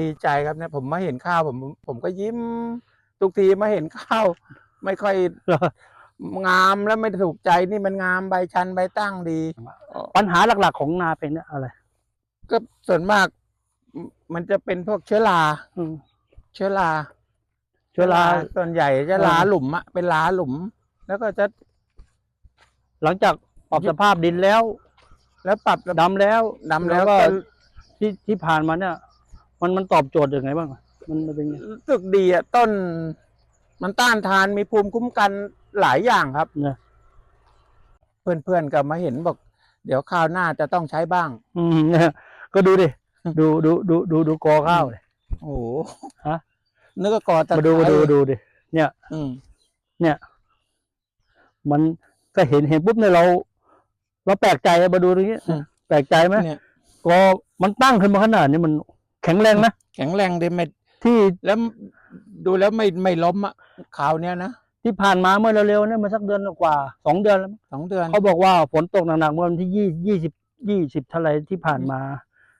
ดีใจครับเนี่ยผมมาเห็นข้าวผมผมก็ยิ้ม ทุกทีมาเห็นข้าว ไม่ค่อยงามแล้วไม่ถูกใจนี่มันงามใบชันใบตั้งดี ปัญหาหลักๆของนาเป็นอะไร ก็ส่วนมากมมันจะเป็นพวกเชื้อราอืมเชื้อราเชื้อราส่วนใหญ่จะเออราหลุมอะเป็นราหลุม แล้วก็จะ หลังจากปรับสภาพดินแล้ว แล้วปรับดำแล้วดำแล้วก็ก็ที่ที่ผ่านมาเนี่ย มันมันตอบโจทย์ยังไงบ้าง มันมันเป็นไงรู้สึกดีอะต้น มันต้านทานมีภูมิคุ้มกันหลายอย่างครับ นะเพื่อนๆก็มาเห็นบอก เดี๋ยวคราวหน้าจะต้องใช้บ้าง อืมเนี่ยก็ดูดิ ดูดูดูดูดูกอข้าวเลยโอ้โหฮะนึกว่ากอตะมาดูไคร้มาดูดูดิเนี่ยอืมเนี่ยมันก็เห็นเห็นปุ๊บเนี่ยเรา เราแปลกใจอะมาดูตรงนี้อืมแปลกใจไหมเนี่ย กอมันตั้งขึ้นมาขนาดนี้มัน แข็งแรงนะแข็งแรงดีไม่ที่แล้วดูแล้วไม่ไม่ล้มอะคราวเนี้ยนะที่ผ่านมาเมื่อเร็วๆเนี่ยมันสักเดือนกว่าสองเดือนแล้วมั้งสองเดือนเขาบอกว่าฝนตกหนักๆเมื่อวันที่ยี่ยี่สิบยี่สิบเท่าไหรที่ผ่านมา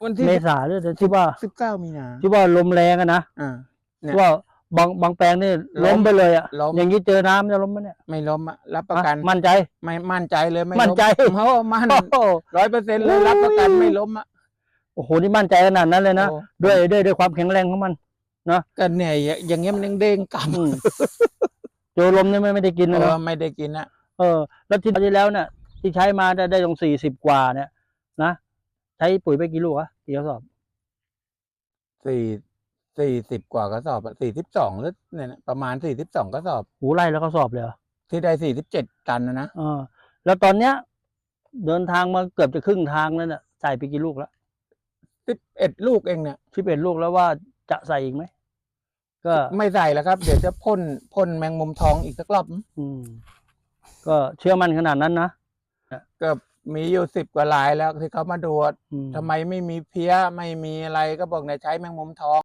วันที่เมษาเนี่ยที่ว่าสิบเก้ามีนาที่ว่าลมแรงอะนะอ่าเนี่ยที่ว่าบางบางแปลงนี่ล้ล้มมไปเลยอะล้มอย่างนี้เจอน้ำจะล้มไหมเนี่ยไม่ล้มอะรับประกันอะมั่นใจ ไม่มั่นใจเลยไม่มั่นใจล้เพราะว่ามั่นโอ้โหร้อยเปอร์เซ็นต์เลยรับประกันไม่ล้มอะ โอ้โหนี่มั่นใจขนาดนั้นเลยนะ โอ้ ด้วยด้วยด้วยความแข็งแรงของมันก็เนี่ยอย่างเงี้ยมันยังเด้งกลับอืมเจอลมเนี่ยไม่ไม่ได้กินนะเอเนออะไม่ได้กินอะเออ แล้วที่ที่แล้วเนี่ยที่ใช้มาได้ได้ตรงสี่สิบกว่าเนี่ยนะใช้ปุ๋ยไปกี่ลูกอะกี่กระสอบสี่สี่สิบกว่ากระสอบสี่สิบสองหรือเนี่ยนะประมาณสี่สิบสองกระสอบ หูไล่แล้วกระสอบเลยเหรอที่ได้สี่สิบเจ็ดตันนะนะเออ แล้วตอนเนี้ย เดินทางมาเกือบจะครึ่งทางแล้วเนี่ยใส่ไปกี่ลูกแล้ว สิบเอ็ดลูกเองเนี่ยสิบเอ็ดลูกแล้วว่าจะใส่อีกไหมก็ไม่ใส่แล้วครับ เดี๋ยวจะพ่นพ่นแมงมุมทองอีกสักรอบอืม ก็เชื่อมั่นขนาดนั้นนะก็มีอยู่สิบกว่าลายแล้วที่เขามาดูว่าอืมทำไมไม่มีเพี้ยไม่มีอะไรก็บอกเนี่ยใช้แมงมุมทอง